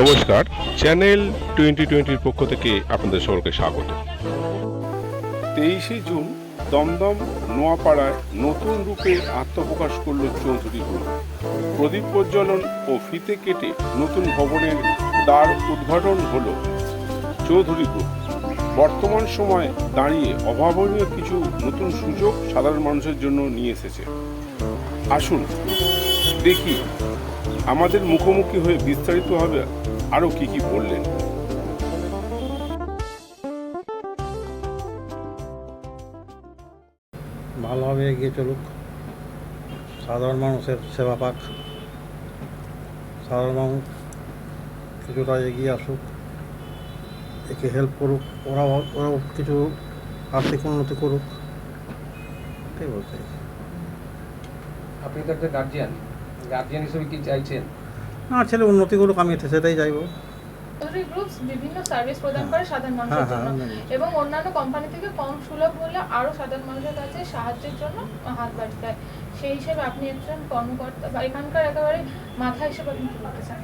নমস্কার, channel twenty টোয়েন্টির পক্ষ থেকে আপনাদের সকলকে স্বাগত। তেইশে জুন, দমদম, নোয়াপাড়ায় নতুন রূপে আত্মপ্রকাশ করল চৌধুরী গ্রুপ প্রদীপ প্রজ্বলন ও ফিতে কেটে নতুন ভবনের দ্বার উদ্ঘাটন হল চৌধুরী গ্রুপ বর্তমান সময়ে দাঁড়িয়ে অভাবনীয় কিছু নতুন সুযোগ সাধারণ মানুষের জন্য নিয়ে এসেছে। আসুন, দেখি আমাদের মুখোমুখি হয়ে বিস্তারিতভাবে আরও কি কি বললেন? ভালোভাবে এগিয়ে চলুক। সাধারণ মানুষের সেবা পাক। সাধারণ মানুষ কিছুটা এগিয়ে আসুক একে হেল্প করুক ওরাও ওরাও কিছু আর্থিক উন্নতি করুক। এটাই বলতে আপনি তো একটা গার্জিয়ান গার্জিয়ান হিসেবে কি চাইছেন? না ছেলে উন্নতি করুক আমি সেটাই চাইব। গ্রুপস বিভিন্ন সার্ভিস প্রদান করে সাধারণ মানুষের হ্যাঁ, জন্য। হ্যাঁ, এবং অন্যান্য কোম্পানি থেকে কম সুলভ হলে আরও সাধারণ মানুষের কাছে সাহায্যের জন্য হাত বাড়িয়ে দেয়। সেই হিসেবে আপনি একজন কর্মকর্তা বা এখানকার একেবারে মাথা হিসেবে আপনি কি বলতে চান?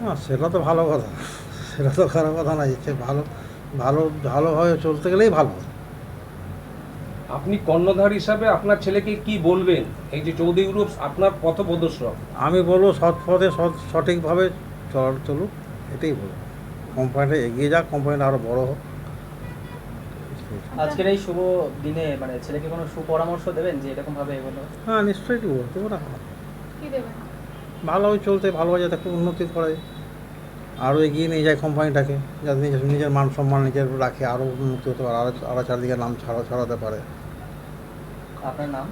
না সেটা তো ভালো কথা। সেটা তো খারাপ কথা না যে ভালো ভালো ভালোভাবে চলতে গেলেই ভালো। আপনি কর্ণধার হিসাবে আপনার ছেলেকে কি বলবেন? এই যে চৌধুরী গ্রুপ আপনার পথ প্রদর্শক আমি বলব সৎ পথে সৎ সঠিকভাবে চল চলুক এটাই বলব। কোম্পানিটা এগিয়ে যাক কোম্পানিটা আরও বড় হোক। আজকের এই শুভ দিনে মানে ছেলেকে কোনো সুপরামর্শ দেবেন যে এরকম ভাবে এগোলো? হ্যাঁ নিশ্চয়ই দেবো দেবো না কেন? কি দেবেন? ভালোভাবে চলতে ভালোভাবে যাতে খুব উন্নতি করে। আরও এগিয়ে নিয়ে যায় কোম্পানিটাকে যাতে নিজের নিজের মান সম্মান নিজের রাখে আরও উন্নতি হতে পারে আরও আরও চারদিকে নাম ছাড়া ছড়াতে পারে। আপনার নাম?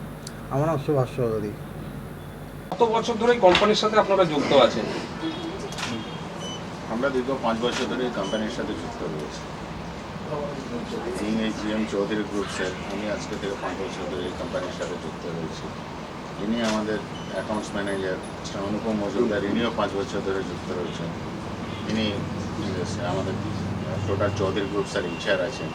আমার নাম সুভাষ চৌধুরী। কত বছর ধরে কোম্পানির সাথে আপনারা যুক্ত আছেন? আমরা দীর্ঘ পাঁচ বছর ধরে এই কোম্পানির সাথে যুক্ত রয়েছি। জিএম চৌধুরী গ্রুপসের আমি আজকে থেকে পাঁচ বছর ধরে এই কোম্পানির সাথে যুক্ত রয়েছি। ইনি আমাদের অ্যাকাউন্টস ম্যানেজার অনুপম মজুমদার ইনিও পাঁচ বছর ধরে যুক্ত রয়েছেন। ইনি আমাদের টোটাল চৌধুরী গ্রুপসের ইনচার্জ আছেন।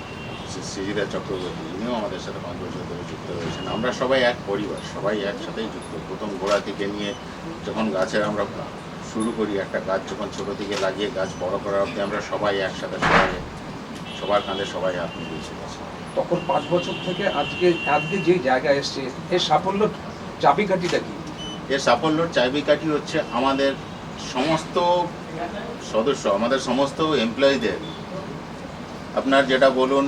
সিজিদা চক্রবর্তী ইনিও আমাদের সাথে পাঁচ বছর ধরে যুক্ত রয়েছেন। আমরা সবাই এক পরিবার সবাই একসাথেই যুক্ত। প্রথম গোড়া থেকে নিয়ে যখন গাছের আমরা শুরু করি একটা গাছ যখন ছোটো থেকে লাগিয়ে গাছ বড় করার অবধি আমরা সবাই একসাথে সবাই সবার কাঁধে সবাই হাত মিলিয়েছি তখন পাঁচ বছর থেকে আজকে আজকে যে জায়গায় এসছে এর সাফল্য চাবিকাঠিটা কি? এর সাফল্যর চাবিকাঠি হচ্ছে আমাদের সমস্ত সদস্য আমাদের সমস্ত এমপ্লয়ীদের আপনার যেটা বলুন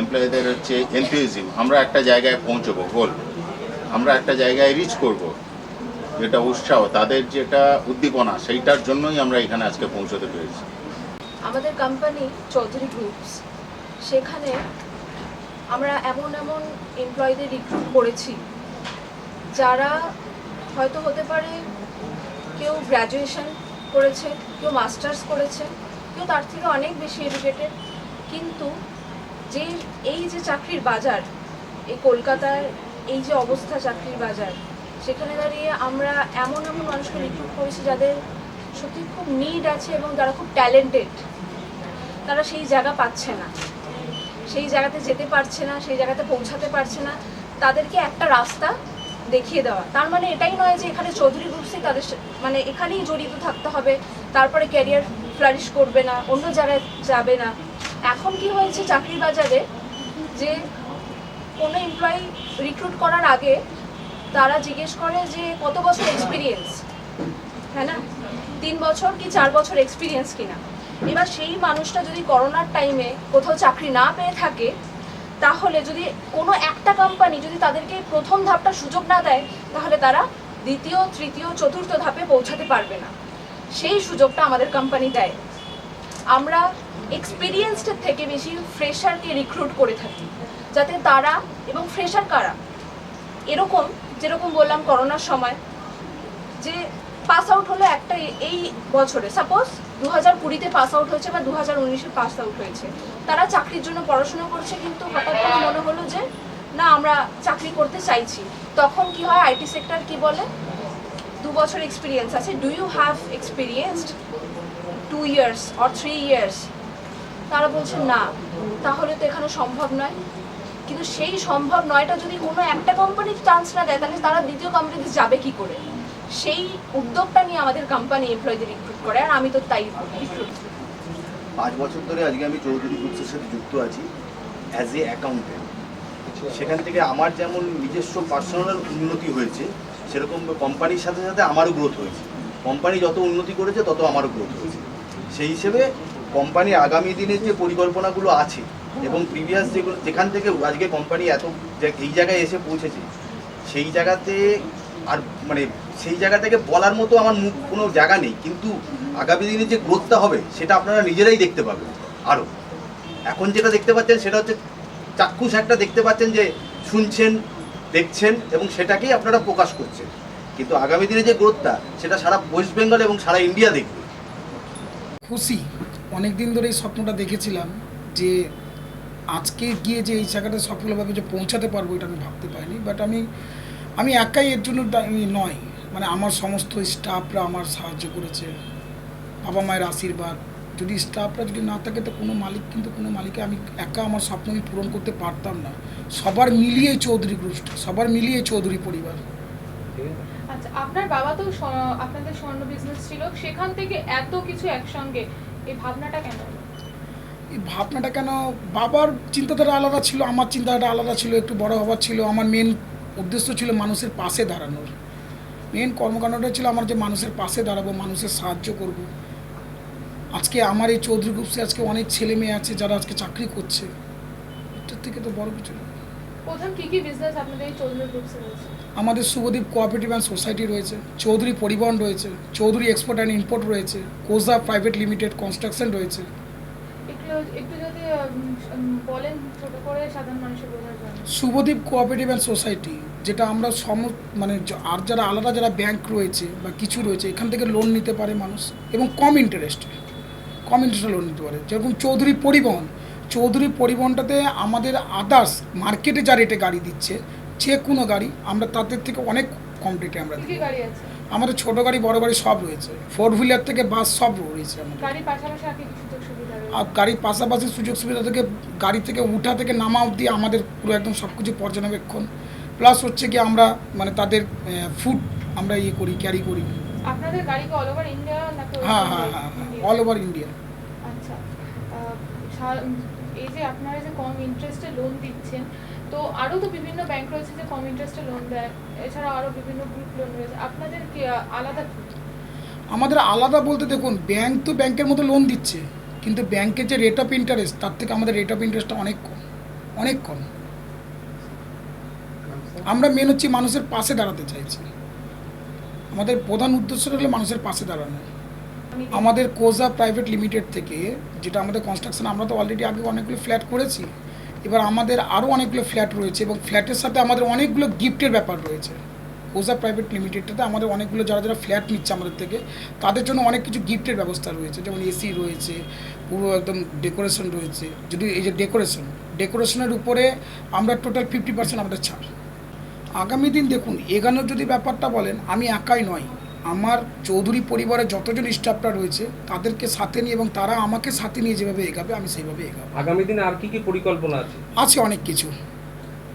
এমপ্লয়ীদের হচ্ছে এনথিউজিম আমরা একটা জায়গায় পৌঁছবো গোল আমরা একটা জায়গায় রিচ করব, যেটা উৎসাহ, তাদের যেটা উদ্দীপনা, সেইটার জন্যই আমরা এখানে আজকে পৌঁছতে পেরেছি। আমাদের কোম্পানি চৌধুরী গ্রুপস সেখানে আমরা এমন এমন এমপ্লয়ীদের রিক্রুট করেছি, যারা হয়তো হতে পারে কেউ গ্র্যাজুয়েশন করেছে, কেউ মাস্টার্স করেছে, কেউ তার থেকে অনেক বেশি এডুকেটেড কিন্তু যে, এই যে চাকরির বাজার, এই কলকাতার এই যে অবস্থা চাকরির বাজার, সেখানে দাঁড়িয়ে আমরা এমন এমন মানুষকে রিক্রুট করেছি যাদের সত্যি খুব নিড আছে এবং তারা খুব ট্যালেন্টেড তারা সেই জায়গা পাচ্ছে না। সেই জায়গাতে যেতে পারছে না, সেই জায়গাতে পৌঁছাতে পারছে না। তাদেরকে একটা রাস্তা দেখিয়ে দেওয়া। তার মানে এটাই নয় যে এখানে চৌধুরী গ্রুপসই তাদের মানে এখানেই জড়িত থাকতে হবে, তারপরে ক্যারিয়ার ফ্লারিশ করবে না, অন্য জায়গায় যাবে না। এখন কি হয়েছে চাকরির বাজারে? যে কোনো এমপ্লয়ি রিক্রুট করার আগে তারা জিজ্ঞেস করে যে, কত বছর এক্সপিরিয়েন্স হ্যাঁ না? তিন বছর কি চার বছর এক্সপিরিয়েন্স কিনা? এবার সেই মানুষটা যদি করোনার টাইমে কোথাও চাকরি না পেয়ে থাকে, তাহলে যদি কোনো একটা কোম্পানি যদি তাদেরকে প্রথম ধাপটা সুযোগ না দেয়, তাহলে তারা দ্বিতীয়, তৃতীয়, চতুর্থ ধাপে পৌঁছাতে পারবে না। সেই সুযোগটা আমাদের কোম্পানি দেয়। আমরা এক্সপিরিয়েন্সডের থেকে বেশি ফ্রেশারকে রিক্রুট করে থাকি। যাতে তারা এবং ফ্রেশার কারা? এরকম, যেরকম বললাম করোনার সময়, যে পাস আউট হলো একটা এই বছরে। সাপোজ দু হাজার কুড়িতে পাস আউট হয়েছে বা দু হাজার উনিশে পাস আউট হয়েছে। তারা চাকরির জন্য পড়াশোনা করছে কিন্তু হঠাৎ করে মনে হলো যে, না, আমরা চাকরি করতে চাইছি। তখন কি হয়, আইটি সেক্টর কি বলে? দু বছর এক্সপিরিয়েন্স আছে। Do you have experienced two years or three years তারা বলছে না, তাহলে তো এখানে সম্ভব নয়। কিন্তু সেই সম্ভব নয়টা যদি কোনো একটা কোম্পানি চান্স না দেয়, তাহলে তারা দ্বিতীয় কোম্পানিতে যাবে কি করে? সেই উদ্যোগটা নিয়ে আমাদের কোম্পানি এমপ্লয়ীদের রিক্রুট করে, আর আমি তো তাই পাঁচ বছর ধরে আজকে আমি চৌধুরী গ্রুপসের সাথে যুক্ত আছি অ্যাজ এ অ্যাকাউন্টেন্ট সেখান থেকে আমার যেমন নিজস্ব পার্সোনাল উন্নতি হয়েছে, সেরকম কোম্পানির সাথে সাথে আমারও গ্রোথ হয়েছে। কোম্পানি যত উন্নতি করেছে, তত আমারও গ্রোথ হয়েছে। সেই হিসেবে কোম্পানির আগামী দিনের যে পরিকল্পনাগুলো আছে এবং প্রিভিয়াস যেগুলো, যেখান থেকে আজকে কোম্পানি এত এই জায়গায় এসে পৌঁছেছে, সেই জায়গাতে আর মানে সেই জায়গা থেকে বলার মতো আমার মুখ কোনো জায়গা নেই। কিন্তু আগামী দিনে যে গ্রোথটা হবে, সেটা আপনারা নিজেরাই দেখতে পাবেন আরও এখন যেটা দেখতে পাচ্ছেন, সেটা হচ্ছে চাক্ষুষ একটা দেখতে পাচ্ছেন যে শুনছেন, দেখছেন এবং সেটাকেই আপনারা প্রকাশ করছেন। কিন্তু আগামী দিনে যে গ্রোথটা সেটা সারা ওয়েস্ট বেঙ্গল এবং সারা ইন্ডিয়া দেখবে। খুশি? অনেক দিন ধরে এই স্বপ্নটা দেখেছিলাম যে আজকে গিয়ে যে এই জায়গাটা সফলভাবে যে পৌঁছাতে পারব এটা আমি ভাবতে পারিনি বাট আমি আমি একাই এর জন্য নয়। মানে আমার সমস্ত স্টাফরা আমার সাহায্য করেছে, বাবা মায়ের আশীর্বাদ। যদি স্টাফরা যদি না থাকে তো কোনো মালিক কিন্তু কোনো মালিকে আমি একা আমার স্বপ্ন আমি পূরণ করতে পারতাম না। সবার মিলিয়ে চৌধুরী গ্রুপটা সবার মিলিয়ে চৌধুরী পরিবার। আচ্ছা আপনার বাবা তো আপনাদের স্বর্ণ বিজনেস ছিল, সেখান থেকে এত কিছু একসঙ্গে এই ভাবনাটা কেন এই ভাবনাটা কেন? বাবার চিন্তাধারা আলাদা ছিল, আমার চিন্তাধারা আলাদা ছিল, একটু বড় হওয়ার ছিল, আমার মেন উদ্দেশ্য ছিল মানুষের পাশে দাঁড়ানোর। মেন কর্মকাণ্ডটা ছিল আমার যে মানুষের পাশে দাঁড়াবো, মানুষের সাহায্য করব। আজকে আমার এই চৌধুরী গ্রুপসে আজকে অনেক ছেলে মেয়ে আছে যারা আজকে চাকরি করছে। এটার থেকে তো বড় কিছু না। প্রথম কি কি বিজনেস আপনাদের চৌধুরী গ্রুপসে রয়েছে? আমাদের শুভদীপ কোঅপারেটিভ অ্যান্ড সোসাইটি রয়েছে চৌধুরী পরিবহন রয়েছে চৌধুরী এক্সপোর্ট অ্যান্ড ইম্পোর্ট রয়েছে কোজা প্রাইভেট লিমিটেড কনস্ট্রাকশন রয়েছে। একটু একটু যদি উম, উম, বলেন ছোট করে সাধারণ মানুষের বোঝার জন্য। শুভদীপ কোঅপারেটিভ অ্যান্ড সোসাইটি যেটা আমরা সম মানে আর যারা আলাদা যারা ব্যাংক রয়েছে বা কিছু রয়েছে এখান থেকে লোন নিতে পারে মানুষ এবং কম ইন্টারেস্টে কম ইন্টারেস্টে লোন নিতে পারে। যেরকম চৌধুরী পরিবহন চৌধুরী পরিবহনটাতে আমাদের আদার্স মার্কেটে যা রেটে গাড়ি দিচ্ছে যে কোনো গাড়ি আমরা তাদের থেকে অনেক কম রেটে আমরা দিই আমাদের ছোটো গাড়ি বড় গাড়ি সব রয়েছে। ফোর হুইলার থেকে বাস সব রয়েছে আমাদের। আর গাড়ির পাশাপাশি সুযোগ সুবিধা থেকে গাড়ি থেকে উঠা থেকে নামা অবধি আমাদের পুরো একদম সব কিছু পর্যবেক্ষণ। প্লাস হচ্ছে কি আমরা মানে তাদের ফুড আমরা ইয়ে করি ক্যারি করি। আপনাদের গাড়ি কি অল ওভার ইন্ডিয়া হ্যাঁ হ্যাঁ হ্যাঁ অল ওভার ইন্ডিয়া আচ্ছা এই যে আপনারা যে কম ইন্টারেস্টে লোন দিচ্ছেন, তো আরও তো বিভিন্ন ব্যাংক রয়েছে যে কম ইন্টারেস্টে লোন দেয়, এছাড়াও আরও বিভিন্ন গ্রুপ লোন রয়েছে। আপনাদের কি আলাদা? আমাদের আলাদা বলতে দেখুন ব্যাংক তো ব্যাংকের মতো লোন দিচ্ছে, কিন্তু ব্যাংকের যে রেট অফ ইন্টারেস্ট তার থেকে আমাদের রেট অফ ইন্টারেস্টটা অনেক কম অনেক কম। আমরা মেন হচ্ছে মানুষের পাশে দাঁড়াতে চাইছি। আমাদের প্রধান উদ্দেশ্যটা হলো মানুষের পাশে দাঁড়ানো। আমাদের কোজা প্রাইভেট লিমিটেড থেকে, যেটা আমাদের কনস্ট্রাকশন আমরা তো অলরেডি আগে অনেকগুলো ফ্ল্যাট করেছি, এবার আমাদের আরও অনেকগুলো ফ্ল্যাট রয়েছে এবং ফ্ল্যাটের সাথে আমাদের অনেকগুলো গিফটের ব্যাপার রয়েছে। কোজা প্রাইভেট লিমিটেডটাতে আমাদের অনেকগুলো যারা যারা ফ্ল্যাট নিচ্ছে আমাদের থেকে, তাদের জন্য অনেক কিছু গিফটের ব্যবস্থা রয়েছে, যেমন এসি রয়েছে, পুরো একদম ডেকোরেশন রয়েছে, যদি এই যে ডেকোরেশন ডেকোরেশনের উপরে আমরা টোটাল ফিফটি পার্সেন্ট আমাদের ছাড়। আগামী দিন দেখুন, এগানোর যদি ব্যাপারটা বলেন, আমি একাই নয়। আমার চৌধুরী পরিবারের যতজন স্টাফরা রয়েছে তাদেরকে সাথে নিয়ে এবং তারা আমাকে সাথে নিয়ে যেভাবে এগাবে আমি সেইভাবে এগাবো। আগামী দিনে আর কি কি পরিকল্পনা আছে? আছে অনেক কিছু।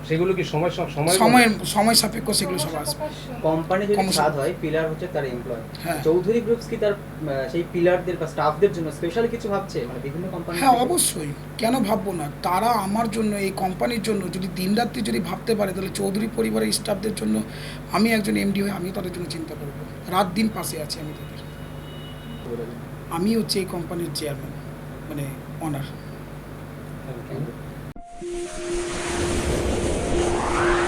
সেগুলো কি সময় সব সময় সময় সময় সাপেক্ষ সেগুলো সব আসবে। কোম্পানি যদি। স্বাদ হয় পিলার হচ্ছে তার এমপ্লয় হ্যাঁ। চৌধুরী গ্রুপস কি তার সেই পিলারদের বা স্টাফদের জন্য স্পেশাল কিছু ভাবছে? মানে বিভিন্ন কোম্পানি হ্যাঁ অবশ্যই। কেন ভাববো না? তারা আমার জন্য এই কোম্পানির জন্য যদি দিনরাত্রি যদি ভাবতে পারে তাহলে চৌধুরী পরিবারের স্টাফদের জন্য আমি একজন এমডি হয়ে আমি তাদের জন্য চিন্তা করব। রাত দিন পাশে আছি আমি তাদের। আমি হচ্ছে এই কোম্পানির চেয়ারম্যান মানে অনার Bye.